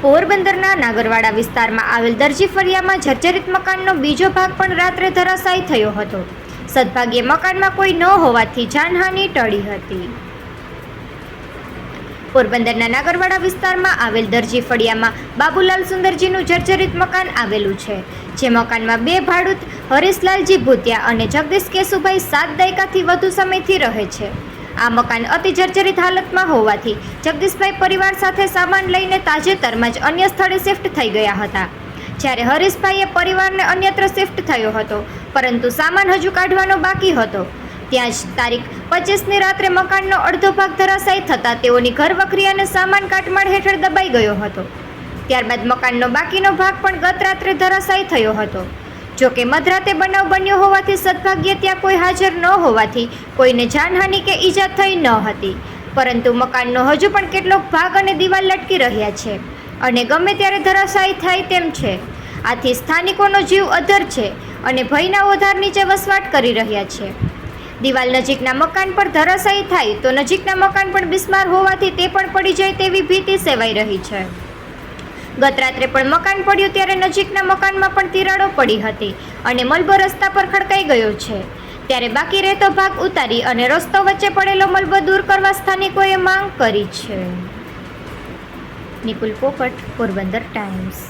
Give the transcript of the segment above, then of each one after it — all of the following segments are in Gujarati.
પોરબંદરના નાગરવાડા વિસ્તારમાં આવેલ દરજી ફળિયામાં જર્જરિત મકાનનો બીજો ભાગ પણ રાત્રે ધરાશાયી થયો હતો. સદભાગ્યે મકાનમાં કોઈ ન હોવાથી જાનહાનિ ટળી હતી. પોરબંદરના નાગરવાડા વિસ્તારમાં આવેલ દરજી ફળિયામાં બાબુલાલ સુંદરજીનું જર્જરિત મકાન આવેલું છે, જે મકાનમાં બે ભાડૂત હરીશલાલજી ભૂતિયા અને જગદીશ કેશુભાઈ સાત દાયકાથી વધુ સમયથી રહે છે. આ મકાન અતિ જર્જરિત હાલતમાં હોવાથી જગદીશભાઈ પરિવાર સાથે સામાન લઈને તાજેતરમાં જ અન્ય સ્થળે શિફ્ટ થઈ ગયા હતા. જ્યારે હરીશભાઈએ પરિવારને અન્યત્ર શિફ્ટ થયો હતો, પરંતુ સામાન હજુ કાઢવાનો બાકી હતો. ત્યાં જ તારીખ પચીસની રાત્રે મકાનનો અડધો ભાગ ધરાશાયી થતાં તેઓની ઘર વખરી અને સામાન કાટમાળ હેઠળ દબાઈ ગયો હતો. ત્યારબાદ મકાનનો બાકીનો ભાગ પણ ગત રાત્રે ધરાશાયી થયો હતો. જો કે મધરાતે બનાવ બન્યો હોવાથી સદભાગ્યે ત્યાં કોઈ હાજર ન હોવાથી કોઈને જાનહાનિ કે ઈજા થઈ ન હતી. પરંતુ મકાનનો હજુ પણ કેટલોક ભાગ અને દિવાલ લટકી રહ્યા છે અને ગમે ત્યારે ધરાશાયી થાય તેમ છે. આથી સ્થાનિકોનો જીવ અધર છે અને ભયના ઓધાર નીચે વસવાટ કરી રહ્યા છે. દિવાલ નજીકના મકાન પર ધરાશાયી થાય તો નજીકના મકાન પણ બિસ્માર હોવાથી તે પણ પડી જાય તેવી ભીતિ સેવાઈ રહી છે. ગત રાત્રે પણ મકાન પડ્યું ત્યારે નજીકના મકાનમાં પણ તિરાડો પડી હતી અને મલબો રસ્તા પર ખડકાઈ ગયો છે. ત્યારે બાકી રહેતો ભાગ ઉતારી અને રસ્તો વચ્ચે પડેલો મલબો દૂર કરવા સ્થાનિકોએ માંગ કરી છે. નિકુલ પોપટ, પોરબંદર ટાઈમ્સ.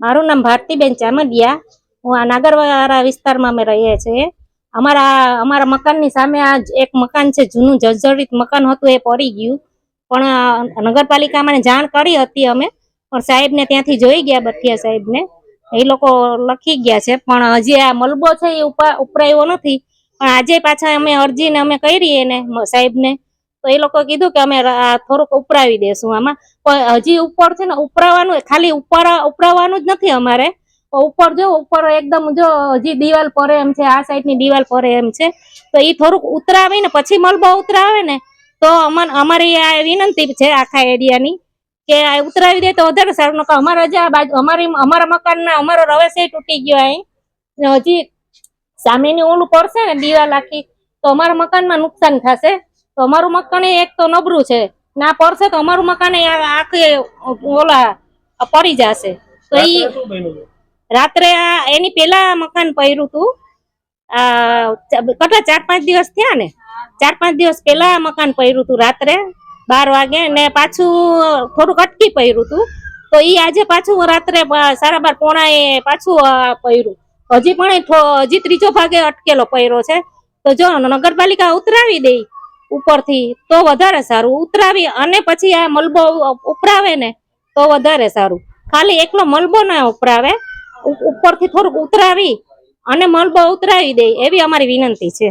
મારું નામ ભારતીબેન ચામડિયા. હું આ નાગરવાડા વિસ્તારમાં અમે રહીએ છીએ. અમારા અમારા મકાનની સામે આ એક મકાન છે, જૂનું જર્જરિત મકાન હતું, એ પડી ગયું. પણ નગરપાલિકામાં જાણ કરી હતી અમે, પણ સાહેબને ત્યાંથી જોઈ ગયા બથિયા સાહેબને. એ લોકો લખી ગયા છે, પણ હજી આ મલબો છે, એ ઉપા, ઉપરાયો નથી. પણ આજે પાછા અમે અરજીને અમે કરી એને સાહેબને. તો એ લોકો કીધું કે અમે થોડુંક ઉપરાવી દેશું આમાં. પણ હજી ઉપર છે ને, ઉપરાવાનું ખાલી ઉપર, ઉપરાવાનું જ નથી અમારે. ઉપર જો, ઉપર એકદમ જો હજી દિવાલ પરે એમ છે, આ સાઈડની દિવાલ પરે એમ છે. તો એ થોડુંક ઉતરાવે ને પછી મલબો ઉતરાવે ને, તો અમન, અમારી આ વિનંતી છે આખા એરિયાની કે આ ઉતરાવી દે તો વધારે સારું નકા અમારા જે આ બાજુ, અમારી, અમારા મકાનના, અમારો રવેશે તૂટી ગયો અહીં. હજી સામેની ઓલું પડશે ને દિવાલ આખી, તો અમારા મકાનમાં નુકસાન થશે. તો અમારું મકાન એ એક તો નબળું છે. ના પડશે તો અમારું મકાન એ આખે ઓલા પડી જશે. તો ઈ રાત્રે એની પેલા મકાન પહેર્યું હતું કેટલા ચાર પાંચ દિવસ થયા ને? ચાર પાંચ દિવસ પેલા મકાન પહેર્યું હતું રાત્રે બાર વાગે ને પાછું થોડુંક અટકી પહેર્યું હતું તો ઈ આજે પાછું રાત્રે સારા બાર પોણા એ પાછું પહેર્યું હજી પણ એ હજી ત્રીજો ભાગે અટકેલો પહેરો છે. તો જો નગરપાલિકા ઉતરાવી દે ઉપરથી, તો વધારે સારું. ઉતરાવી અને પછી આ મલબો ઉપરાવે ને, તો વધારે સારું. ખાલી એકલો મલબો ના ઉપરાવે. ઉપરથી થોડુંક ઉતરાવી અને મલબો ઉતરાવી દે એવી અમારી વિનંતી છે.